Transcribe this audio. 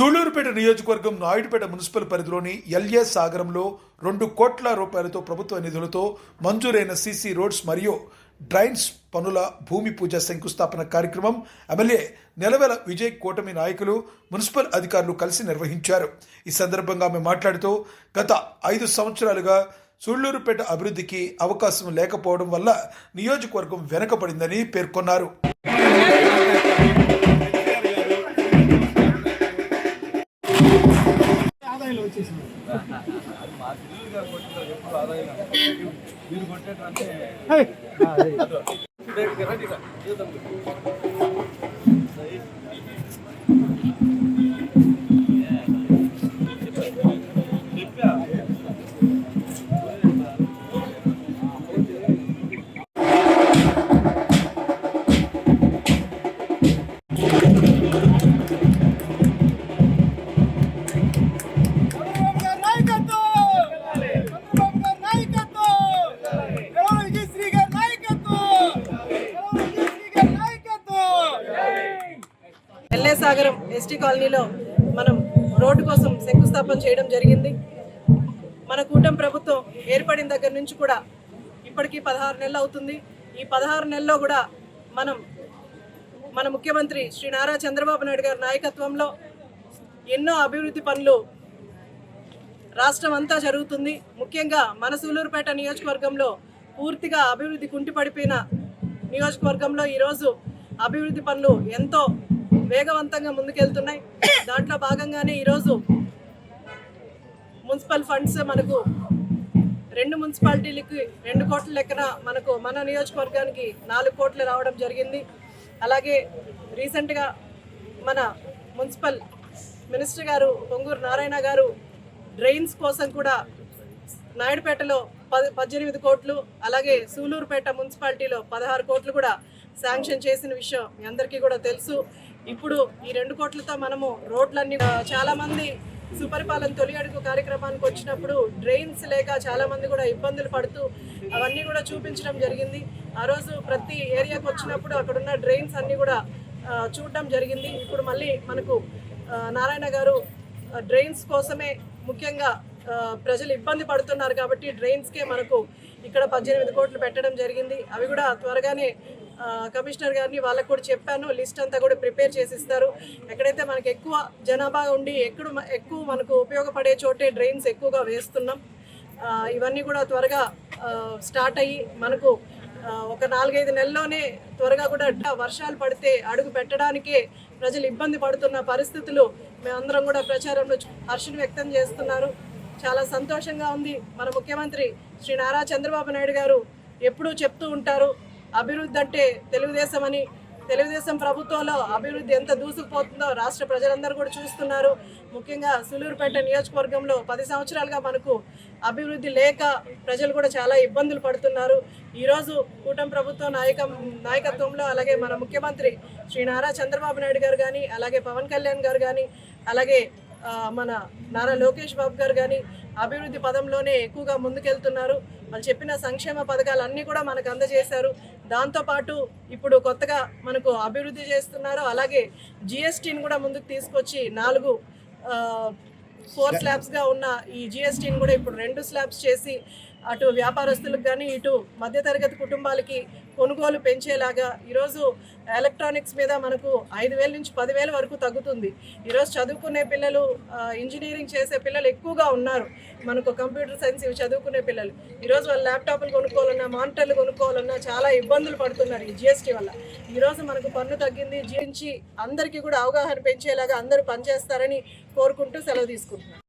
సూళ్ళూరుపేట నియోజకవర్గం నాయుడుపేట మున్సిపల్ పరిధిలోని ఎల్ఏ సాగరంలో రెండు కోట్ల రూపాయలతో ప్రభుత్వ నిధులతో మంజూరైన సీసీ రోడ్స్ మరియు డ్రైన్స్ పనుల భూమి పూజ శంకుస్థాపన కార్యక్రమం ఎమ్మెల్యే నెలవెల విజయ్ కూటమి నాయకులు మున్సిపల్ అధికారులు కలిసి నిర్వహించారు. ఈ సందర్భంగా ఆమె మాట్లాడుతూ గత ఐదు సంవత్సరాలుగా సూళ్ళూరుపేట అభివృద్ధికి అవకాశం లేకపోవడం వల్ల నియోజకవర్గం వెనకబడిందని పేర్కొన్నారు. వచ్చేసింది. మా పిల్లలు గారు కొట్టినారు ఎప్పుడు ఆదాయం మీరు కొట్టేటంటే హే! ఎల్ఏ సాగరం ఎస్టీ కాలనీలో మనం రోడ్డు కోసం శంకుస్థాపన చేయడం జరిగింది. మన కూటమి ప్రభుత్వం ఏర్పడిన దగ్గర నుంచి కూడా ఇప్పటికీ పదహారు నెలలు అవుతుంది. ఈ పదహారు నెలల్లో కూడా మనం మన ముఖ్యమంత్రి శ్రీ నారా చంద్రబాబు నాయుడు గారి నాయకత్వంలో ఎన్నో అభివృద్ధి పనులు రాష్ట్రం అంతా జరుగుతుంది. ముఖ్యంగా మన సూలూరుపేట నియోజకవర్గంలో పూర్తిగా అభివృద్ధి కుంటిపడిపోయిన నియోజకవర్గంలో ఈరోజు అభివృద్ధి పనులు ఎంతో వేగవంతంగా ముందుకెళ్తున్నాయి. దాంట్లో భాగంగానే ఈరోజు మున్సిపల్ ఫండ్స్ మనకు రెండు మున్సిపాలిటీలకి రెండు కోట్ల లెక్కన మనకు మన నియోజకవర్గానికి నాలుగు కోట్లు రావడం జరిగింది. అలాగే రీసెంట్గా మన మున్సిపల్ మినిస్టర్ గారు పొంగూరు నారాయణ గారు డ్రైన్స్ కోసం కూడా నాయుడుపేటలో పది పద్దెనిమిది కోట్లు అలాగే సూలూరుపేట మున్సిపాలిటీలో పదహారు కోట్లు కూడా శాంక్షన్ చేసిన విషయం మీ అందరికీ కూడా తెలుసు. ఇప్పుడు ఈ రెండు కోట్లతో మనము రోడ్లన్నీ చాలా మంది సుపరిపాలన తొలి అడుగు కార్యక్రమానికి వచ్చినప్పుడు డ్రైన్స్ లేక చాలా మంది కూడా ఇబ్బందులు పడుతూ అవన్నీ కూడా చూపించడం జరిగింది. ఆ రోజు ప్రతి ఏరియాకి వచ్చినప్పుడు అక్కడున్న డ్రైన్స్ అన్నీ కూడా చూడడం జరిగింది. ఇప్పుడు మళ్ళీ మనకు నారాయణ గారు డ్రైన్స్ కోసమే ముఖ్యంగా ప్రజలు ఇబ్బంది పడుతున్నారు కాబట్టి డ్రైన్స్కే మనకు ఇక్కడ పద్దెనిమిది కోట్లు పెట్టడం జరిగింది. అవి కూడా త్వరగానే కమిషనర్ గారిని వాళ్ళకు కూడా చెప్పాను లిస్ట్ అంతా కూడా ప్రిపేర్ చేసి ఇస్తారు ఎక్కడైతే మనకు ఎక్కువ జనాభా ఉండి ఎక్కడ ఎక్కువ మనకు ఉపయోగపడే చోటే డ్రైన్స్ ఎక్కువగా వేస్తున్నాం. ఇవన్నీ కూడా త్వరగా స్టార్ట్ అయ్యి మనకు ఒక నాలుగైదు నెలల్లోనే త్వరగా కూడా వర్షాలు పడితే అడుగు పెట్టడానికే ప్రజలు ఇబ్బంది పడుతున్న పరిస్థితులు మేమందరం కూడా ప్రచారంలో హర్షను హర్షం వ్యక్తం చేస్తున్నారు. చాలా సంతోషంగా ఉంది. మన ముఖ్యమంత్రి శ్రీ నారా చంద్రబాబు నాయుడు గారు ఎప్పుడూ చెప్తూ ఉంటారు అభివృద్ధి అంటే తెలుగుదేశం అని తెలుగుదేశం ప్రభుత్వంలో అభివృద్ధి ఎంత దూసుకుపోతుందో రాష్ట్ర ప్రజలందరూ కూడా చూస్తున్నారు. ముఖ్యంగా సులూరుపేట నియోజకవర్గంలో పది సంవత్సరాలుగా మనకు అభివృద్ధి లేక ప్రజలు కూడా చాలా ఇబ్బందులు పడుతున్నారు. ఈరోజు కూటమి ప్రభుత్వం నాయక నాయకత్వంలో అలాగే మన ముఖ్యమంత్రి శ్రీ నారా చంద్రబాబు నాయుడు గారు కానీ అలాగే పవన్ కళ్యాణ్ గారు కానీ అలాగే మన నారా లోకేష్ బాబు గారు కానీ అభివృద్ధి పదంలోనే ఎక్కువగా ముందుకెళ్తున్నారు. వాళ్ళు చెప్పిన సంక్షేమ పథకాలు అన్నీ కూడా మనకు అందజేశారు. దాంతోపాటు ఇప్పుడు కొత్తగా మనకు అభివృద్ధి చేస్తున్నారు. అలాగే జిఎస్టీని కూడా ముందుకు తీసుకొచ్చి నాలుగు ఫోర్ స్లాబ్స్గా ఉన్న ఈ జిఎస్టీని కూడా ఇప్పుడు రెండు స్లాబ్స్ చేసి అటు వ్యాపారస్తులకు కానీ ఇటు మధ్యతరగతి కుటుంబాలకి కొనుగోలు పెంచేలాగా ఈరోజు ఎలక్ట్రానిక్స్ మీద మనకు ఐదు వేల నుంచి పదివేల వరకు తగ్గుతుంది. ఈరోజు చదువుకునే పిల్లలు ఇంజనీరింగ్ చేసే పిల్లలు ఎక్కువగా ఉన్నారు. మనకు కంప్యూటర్ సైన్స్ ఇవి చదువుకునే పిల్లలు. ఈరోజు వాళ్ళు ల్యాప్టాప్లు కొనుక్కోవాలన్నా మానిటర్లు కొనుక్కోవాలన్నా చాలా ఇబ్బందులు పడుతున్నారు ఈ జిఎస్టీ వల్ల. ఈరోజు మనకు పన్ను తగ్గింది జీవించి అందరికీ కూడా అవగాహన పెంచేలాగా అందరూ పనిచేస్తారని కోరుకుంటూ సెలవు తీసుకుంటున్నాను.